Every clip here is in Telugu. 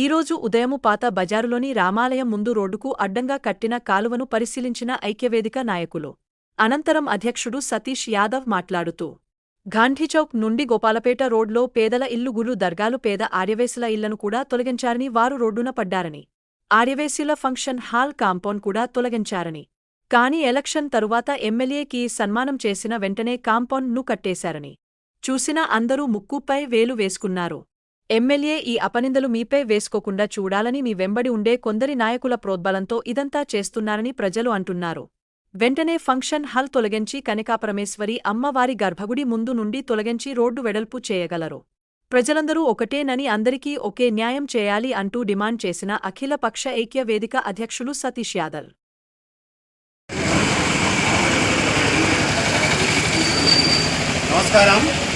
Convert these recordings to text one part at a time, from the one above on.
ఈరోజు ఉదయము పాత బజారులోని రామాలయం ముందు రోడ్డుకు అడ్డంగా కట్టిన కాలువను పరిశీలించిన ఐక్యవేదిక నాయకులు. అనంతరం అధ్యక్షుడు సతీష్ యాదవ్ మాట్లాడుతూ గాంధీచౌక్ నుండి గోపాలపేట రోడ్లో పేదల ఇల్లుగులు దర్గాలు పేద ఆర్యవేశుల ఇళ్ళను కూడా తొలగించారని వారు రోడ్డున పడ్డారని ఆర్యవేశీల ఫంక్షన్ హాల్ కాంపౌండ్ కూడా తొలగించారని కాని ఎలక్షన్ తరువాత ఎమ్మెల్యేకి సన్మానం చేసిన వెంటనే కాంపౌండ్ను కట్టేశారని చూసిన అందరూ ముక్కుపై వేలు వేసుకున్నారు. ఎమ్మెల్యే ఈ అపనిందలు మీపై వేసుకోకుండా చూడాలని మీ వెంబడి ఉండే కొందరి నాయకుల ప్రోద్బలంతో ఇదంతా చేస్తున్నారని ప్రజలు అంటున్నారు. వెంటనే ఫంక్షన్ హాల్ తొలగించి కనకాపరమేశ్వరి అమ్మవారి గర్భగుడి ముందు నుండి తొలగించి రోడ్డు వెడల్పు చేయగలరు. ప్రజలందరూ ఒకటేనని అందరికీ ఒకే న్యాయం చేయాలి అంటూ డిమాండ్ చేసిన అఖిలపక్ష ఐక్య వేదిక అధ్యక్షులు సతీష్ యాదవ్. నమస్కారం.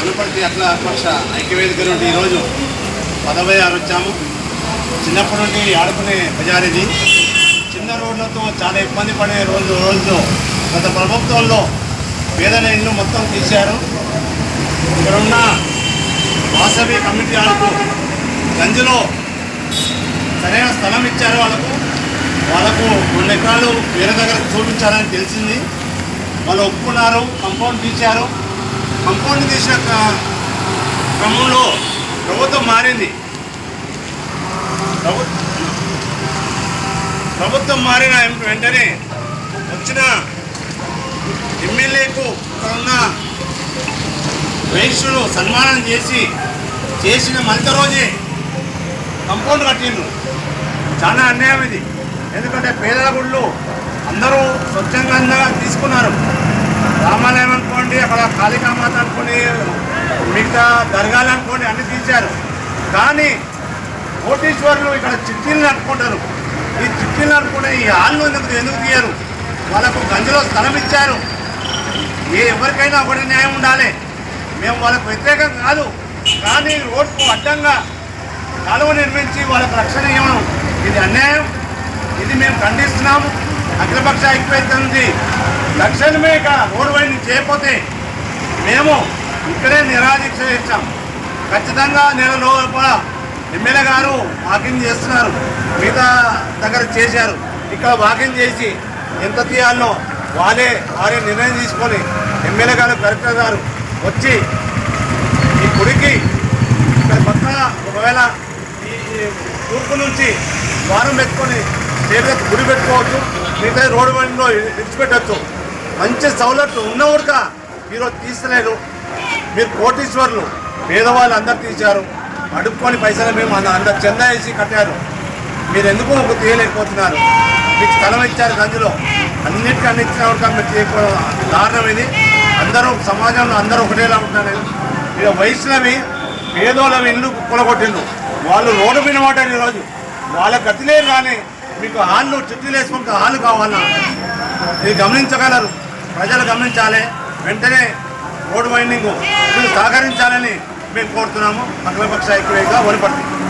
వనపర్తి అట్లా పక్ష ఐక్యవేదిక నుండి ఈరోజు పదవై ఆరు వచ్చాము చిన్నప్పటి నుండి ఆడుకునే బజార్ ఇది చిన్న రోడ్లతో చాలా ఇబ్బంది పడే రోజు రోజులో గత ప్రభుత్వంలో పేదల ఇల్లు మొత్తం తీశారు. ఇక్కడ ఉన్న వాసవి కమిటీ వాళ్ళకు గంజిలో సరైన స్థలం ఇచ్చారు వాళ్ళకు. వాళ్ళకు రెండు ఎకరాలు వేరే దగ్గర చూపించాలని తెలిసింది. వాళ్ళు ఒప్పుకున్నారు కంపౌండ్ తీశారు. కంపౌండ్ తీసిన క్రమంలో ప్రభుత్వం మారింది. ప్రభుత్వం మారిన వెంటనే వచ్చిన ఎమ్మెల్యేకు ఇక్కడ ఉన్న వైశ్యులు సన్మానం చేసి చేసిన మంచి రోజే కంపౌండ్ కట్టిండ్రు. చాలా అన్యాయం ఇది. ఎందుకంటే పేదల గుళ్ళు అందరూ స్వచ్ఛందంగా తీసుకున్నారు. దేవాలయం అనుకోండి అక్కడ కాళికామాత అనుకోండి మిగతా దర్గాలు అనుకోండి అన్ని తీశారు. కానీ కోటీశ్వరులు ఇక్కడ చిట్టీలు నడుపుకుంటారు. ఈ చిట్టీలు అనుకుంటే ఈ హాల్ను ఎందుకు ఎందుకు తీయరు? వాళ్ళకు గంజలో స్థలం ఇచ్చారు. ఏ ఎవరికైనా ఒకటి న్యాయం ఉండాలి. మేము వాళ్ళకు వ్యతిరేకం కాదు. కానీ రోడ్కు అడ్డంగా కాలువ నిర్మించి వాళ్ళకు రక్షణ ఇవ్వడం ఇది అన్యాయం. ఇది మేము ఖండిస్తున్నాము. అఖిలపక్ష ఐక్యత ఉంది లక్షణమే ఇక రోడ్డు వైండింగ్ చేయకపోతే మేము ఇక్కడే నిరాదీక్ష చేస్తాం. ఖచ్చితంగా నెల లోపల ఎమ్మెల్యే గారు వాకింగ్ చేస్తున్నారు. మిగతా దగ్గర చేశారు. ఇక్కడ వాకింగ్ చేసి ఎంత తీయాలో వాళ్ళే వారే నిర్ణయం తీసుకొని ఎమ్మెల్యే గారు కలెక్టర్ గారు వచ్చి ఈ గుడికి ఇక్కడ పక్కన ఒకవేళ ఈ తూర్పు నుంచి వారం పెట్టుకొని స్టేట్ గుడి పెట్టుకోవచ్చు మిగతా రోడ్డు బండిలో విడిచిపెట్టచ్చు మంచి సౌలభ్యం ఉన్నవాడుక ఈరోజు తీస్తలేరు మీరు కోటీశ్వర్లు పేదవాళ్ళు అందరు తీశారు. అడుక్కొని పైసలు మేము అందరు చెంద వేసి కట్టారు. మీరు ఎందుకు ఒక తీయలేకపోతున్నారు? మీకు స్థలం ఇచ్చారు గంజులో. అన్నిటికీ అందించిన మీరు చేయకపోవడం దారుణం ఇది. అందరూ సమాజంలో అందరూ ఒకటేలా ఉంటున్నారు. ఇక వయసులవి పేదోళ్ళవి ఇల్లు కూలగొట్టిండ్రు వాళ్ళు రోడ్డు మీద పడ్డారు ఈరోజు. వాళ్ళ గతిలేరు కానీ మీకు హాళ్ళు చుట్టూ వేసుకుంటే హాళ్ళు కావాలన్నా ఇది గమనించగలరు. ప్రజలు గమనించాలి. వెంటనే రోడ్డు వైండింగ్. సహకరించాలని మేము కోరుతున్నాము. అఖిలపక్ష ఐక్యవేదిగా వనపడుతుంది